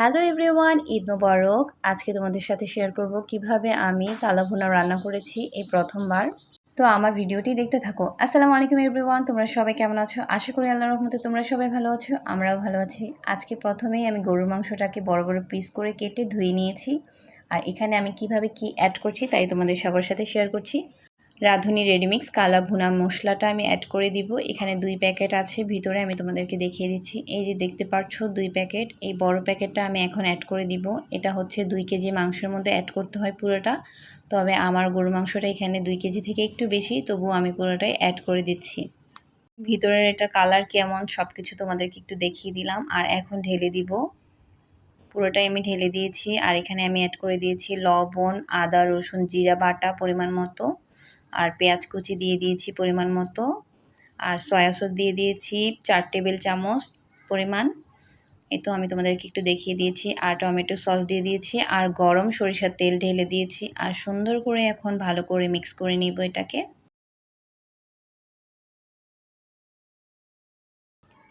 Hello everyone, Eid মোবারক। আজকে তোমাদের সাথে শেয়ার করব কীভাবে আমি কালা ভুনা রান্না করেছি এই প্রথমবার। তো আমার ভিডিওটি দেখতে থাকো। আসসালামু আলাইকুম এভরিওয়ান, তোমরা সবাই কেমন আছো? আশা করি আল্লাহর রহমতে তোমরা সবাই ভালো আছো, আমরাও ভালো আছি। আজকে প্রথমেই আমি গরুর মাংসটাকে বড় বড় পিস করে কেটে ধুয়ে নিয়েছি। আর এখানে আমি কীভাবে কি অ্যাড করছি তাই তোমাদের সবার সাথে শেয়ার করছি। রাঁধুনি রেডিমিক্স কালা ভুনা মশলাটা আমি অ্যাড করে দিব। এখানে দুই প্যাকেট আছে, ভিতরে আমি তোমাদেরকে দেখিয়ে দিচ্ছি। এই যে দেখতে পাচ্ছ দুই প্যাকেট এই বড় প্যাকেটটা আমি এখন অ্যাড করে দিব। এটা হচ্ছে দুই কেজি মাংসের মধ্যে অ্যাড করতে হয় পুরোটা। তবে আমার গরু মাংসটা এখানে দুই কেজি থেকে একটু বেশি তবুও আমি পুরোটাই অ্যাড করে দিচ্ছি। ভিতরের এটা কালার কেমন সব কিছু তোমাদেরকে একটু দেখিয়ে দিলাম। আর এখন ঢেলে দিব। পুরোটাই আমি ঢেলে দিয়েছি। আর এখানে আমি অ্যাড করে দিয়েছি লবণ, আদা, রসুন, জিরা, বাটা পরিমাণ মতো। আর পেঁয়াজ কুচি দিয়ে দিয়েছি পরিমাণ মতো। আর সয়া সস দিয়ে দিয়েছি চার টেবিল চামচ পরিমাণ। এই তো আমি তোমাদেরকে একটু দেখিয়ে দিয়েছি। আর টমেটো সস দিয়ে দিয়েছি। আর গরম সরিষার তেল ঢেলে দিয়েছি। আর সুন্দর করে এখন ভালো করে মিক্স করে নিব এটাকে।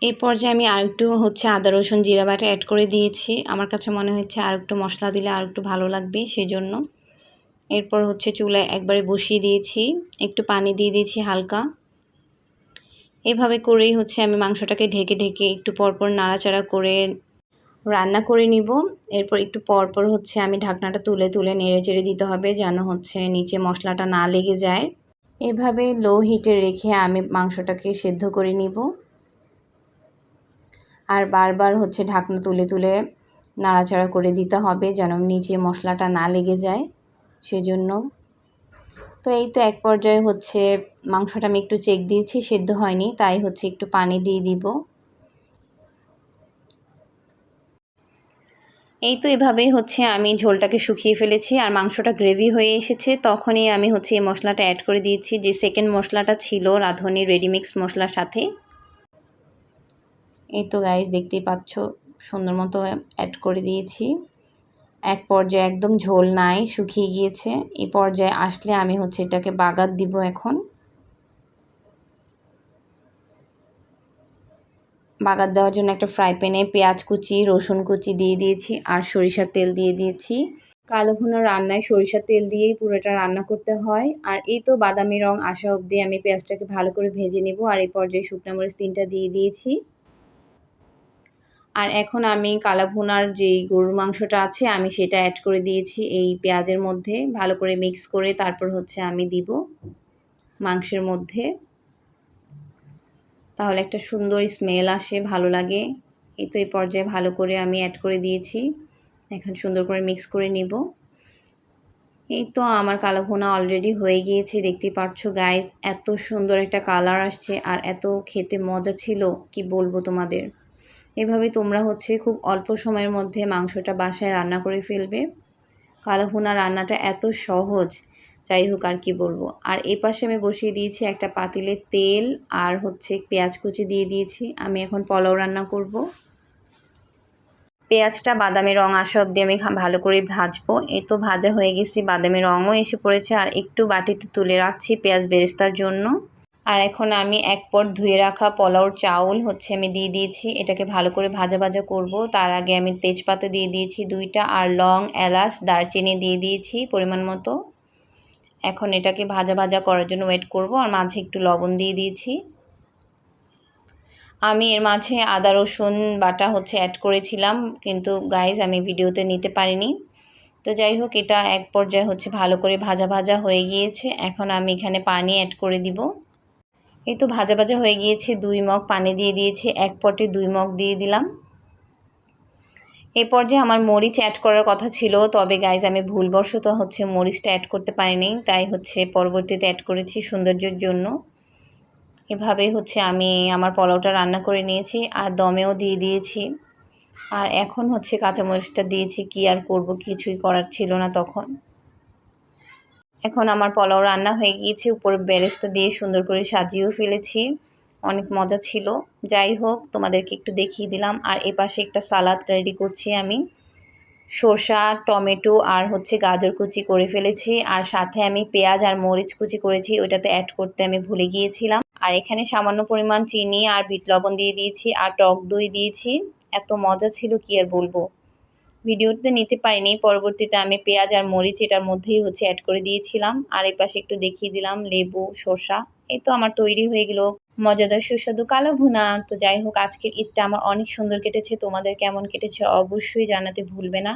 এই পর্যায়ে আমি আর একটু হচ্ছে আদা, রসুন, জিরা বাটা অ্যাড করে দিয়েছি। আমার কাছে মনে হচ্ছে আর একটু মশলা দিলে আর একটু ভালো লাগবে সেই জন্য এরপর হচ্ছে চুলায় একবারে বসিয়ে দিয়েছি। একটু পানি দিয়ে দিয়েছি হালকা। এভাবে করেই হচ্ছে আমি মাংসটাকে ঢেকে ঢেকে একটু পরপর নাড়াচাড়া করে রান্না করে নিব। এরপর একটু পরপর হচ্ছে আমি ঢাকনাটা তুলে তুলে নেড়ে চেড়ে দিতে হবে যেন হচ্ছে নিচে মশলাটা না লেগে যায়। এভাবে লো হিটে রেখে আমি মাংসটাকে সেদ্ধ করে নিব। আর বারবার হচ্ছে ঢাকনা তুলে তুলে নাড়াচাড়া করে দিতে হবে যেন নিচে মশলাটা না লেগে যায়। সেজন্য। তো এই তো এক পর্যায়ে হচ্ছে মাংসটা আমি একটু চেক দিয়েছি, সেদ্ধ হয়নি, তাই হচ্ছে একটু পানি দিয়ে দিব। এই তো এভাবেই হচ্ছে আমি ঝোলটাকে শুকিয়ে ফেলেছি, আর মাংসটা গ্রেভি হয়ে এসেছে। তখনই আমি হচ্ছে এই মশলাটা অ্যাড করে দিয়েছি, যে সেকেন্ড মশলাটা ছিল রাঁধুনি রেডিমিক্স মশলার সাথে। এই তো গাইজ দেখতেই পাচ্ছ, সুন্দর মতো অ্যাড করে দিয়েছি। এক পর্যায়ে একদম ঝোল নাই, শুকিয়ে গিয়েছে। এই পর্যায়ে আসলে আমি হচ্ছে এটাকে বাগাত দিব এখন। বাগাত দেওয়ার জন্য একটা ফ্রাই প্যানে পেঁয়াজ কুচি, রসুন কুচি দিয়ে দিয়েছি আর সরিষার তেল দিয়ে দিয়েছি। কালো ভুনো রান্নায় সরিষার তেল দিয়েই পুরোটা রান্না করতে হয়। আর এই তো বাদামি রং আসা অবধি আমি পেঁয়াজটাকে ভালো করে ভেজে নেব। আর এই পর্যায়ে শুকনো মরিচ তিনটা দিয়ে দিয়েছি। আর এখন আমি কালা ভুনার যেই গরুর মাংসটা আছে, আমি সেটা অ্যাড করে দিয়েছি এই পেঁয়াজের মধ্যে। ভালো করে মিক্স করে তারপর হচ্ছে আমি দিব মাংসের মধ্যে। তাহলে একটা সুন্দর স্মেল আসে, ভালো লাগে। এই তো এই পর্যায়ে ভালো করে আমি অ্যাড করে দিয়েছি। এখন সুন্দর করে মিক্স করে নিব। এই তো আমার কালো ভুনা অলরেডি হয়ে গিয়েছে দেখতেই পাচ্ছ গাইস এত সুন্দর একটা কালার আসছে আর এত খেতে মজা ছিল, কি বলব তোমাদের? এভাবে তোমরা হচ্ছে খুব অল্প সময়ের মধ্যে মাংসটা বাসায় রান্না করে ফেলবে। কালো ভুনা রান্নাটা এত সহজ, যাই হোক আর কি বলব। আর এই পাশে আমি বসিয়ে দিয়েছি একটা পাতিলে তেল আর হচ্ছে পেঁয়াজ কুচি দিয়ে দিয়েছি। আমি এখন পোলাও রান্না করব। পেঁয়াজটা বাদামি রং আসা অব্দি আমি ভালো করে ভাজবো। এ তো ভাজা হয়ে গেছি, বাদামি রঙও এসে পড়েছে। আর একটু বাটিতে তুলে রাখছি পেঁয়াজ বেরেস্তার জন্য। আর এখন আমি এক পট ধুয়ে রাখা পোলাওর চাউল হচ্ছে আমি দিয়ে দিয়েছি। এটাকে ভালো করে ভাজা ভাজা করব। তার আগে আমি তেজপাতা দিয়ে দিয়েছি দুইটা আর লং এলাচ, দারচিনি দিয়ে দিয়েছি পরিমাণ মতো। এখন এটাকে ভাজা ভাজা করার জন্য ওয়েট করব। আর মাঝে একটু লবণ দিয়ে দিয়েছি। আমি এর মাঝে আদা, রসুন, বাটা হচ্ছে অ্যাড করেছিলাম। কিন্তু গাইজ আমি ভিডিওতে নিতে পারিনি। তো যাই হোক, এটা এক পর্যায়ে হচ্ছে ভালো করে ভাজা ভাজা হয়ে গিয়েছে। এখন আমি এখানে পানি অ্যাড করে দিব। এই তো ভাজা ভাজা হয়ে গিয়েছে, দুই মগ পানি দিয়ে দিয়েছি, এক পটে দুই মগ দিয়ে দিলাম। এরপর যে আমার মরিচ অ্যাড করার কথা ছিল, তবে গাইজ আমি ভুলবশত হচ্ছে মরিচটা অ্যাড করতে পারিনি, তাই হচ্ছে পরবর্তীতে অ্যাড করেছি সৌন্দর্যের জন্য। এভাবে হচ্ছে আমি আমার পোলাওটা রান্না করে নিয়েছি, আর দমেও দিয়ে দিয়েছি। আর এখন হচ্ছে কাঁচামরিচটা দিয়েছি, কি আর করব কিছুই করার ছিল না তখন। এখন আমার পোলাও রান্না হয়ে গিয়েছে, উপরে বেরেস্তা দিয়ে সুন্দর করে সাজিয়েও ফেলেছি। অনেক মজা ছিল। যাই হোক, তোমাদেরকে একটু দেখিয়ে দিলাম। আর এপাশে একটা সালাদ রেডি করছি আমি। শসা টমেটো আর হচ্ছে গাজর কুচি করে ফেলেছি। আর সাথে আমি পেঁয়াজ আর মরিচ কুচি করেছি। ওইটাতে অ্যাড করতে আমি ভুলে গিয়েছিলাম। আর এখানে সামান্য পরিমাণ চিনি আর বিট লবণ দিয়ে দিয়েছি। আর টক দই দিয়েছি। এত মজা ছিল, কি আর বলব? ভিডিওতে নিতে পারিনি। পরবর্তীতে আমি পেঁয়াজ আর মরিচ এটার মধ্যেই হচ্ছে অ্যাড করে দিয়েছিলাম। আর এই পাশে একটু দেখিয়ে দিলাম লেবু শসা এই তো আমার তৈরি হয়ে গেল। মজাদার সুস্বাদু কালো ভুনা। তো যাই হোক, আজকের ঈদটা আমার অনেক সুন্দর কেটেছে। তোমাদের কেমন কেটেছে অবশ্যই জানাতে ভুলবে না।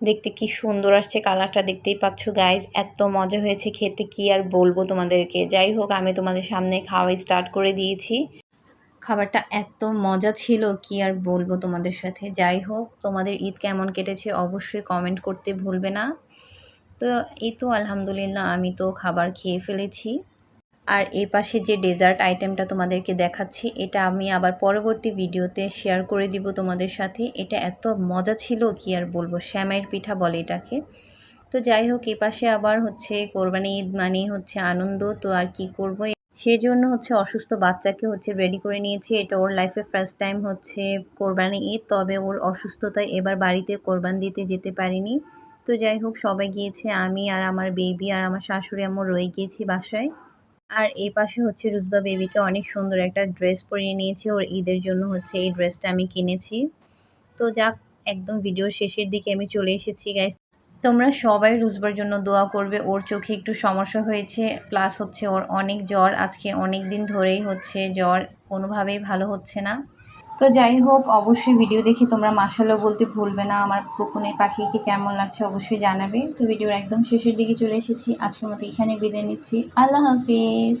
দেখতে কি সুন্দর আসছে কালারটা, দেখতেই পাচ্ছ গাইজ এত মজা হয়েছে। খেতে কি আর বলব তোমাদেরকে। যাই হোক, আমি তোমাদের সামনে খাওয়া স্টার্ট করে দিয়েছি। খাবারটা এত মজা ছিল, কি আর বলব তোমাদের সাথে? যাই হোক, তোমাদের ঈদ কেমন কেটেছে অবশ্যই কমেন্ট করতে ভুলবে না। তো এই তো আলহামদুলিল্লাহ, আমি তো খাবার খেয়ে ফেলেছি। আর এই পাশে যে ডেজার্ট আইটেমটা তোমাদেরকে দেখাচ্ছি, এটা আমি আবার পরবর্তী ভিডিওতে শেয়ার করে দিব তোমাদের সাথে। এটা এত মজা ছিল, কি আর বলব, শ্যামাইয়ের পিঠা বলে এটাকে। তো যাই হোক এই পাশে আবার হচ্ছে কোরবানি ঈদ মানে হচ্ছে আনন্দ, তো আর কি করব? সেই জন্য হচ্ছে অসুস্থ বাচ্চাকে হচ্ছে রেডি করে নিয়েছি। এটা ওর লাইফে ফার্স্ট টাইম হচ্ছে কোরবানি ঈদ, তবে ওর অসুস্থতায় এবার বাড়িতে কোরবান দিতে যেতে পারিনি। তো যাই হোক, সবাই গিয়েছে, আমি আর আমার বেবি আর আমার শাশুড়ি আমার রয়ে গিয়েছি বাসায়। আর এই পাশে হচ্ছে রুজবা বেবিকে অনেক সুন্দর একটা ড্রেস পরিয়ে নিয়েছি। ওর ঈদের জন্য হচ্ছে এই ড্রেসটা আমি কিনেছি। তো যাক, একদম ভিডিওর শেষের দিকে আমি চলে এসেছি গাইস তোমরা সবাই রুজবার জন্য দোয়া করবে। ওর চোখে একটু সমস্যা হয়েছে প্লাস হচ্ছে ওর অনেক জ্বর। আজকে অনেক দিন ধরেই হচ্ছে জ্বর, কোনোভাবেই ভালো হচ্ছে না। তো যাই হোক, অবশ্যই ভিডিও দেখে তোমরা মাসালো বলতে ভুলবে না। আমার বকুনের পাখিকে কেমন লাগছে অবশ্যই জানাবে। তো ভিডিওর একদম শেষের দিকে চলে এসেছি। আজকের মতো এখানে বিদায় নিচ্ছি। আল্লাহ হাফিজ।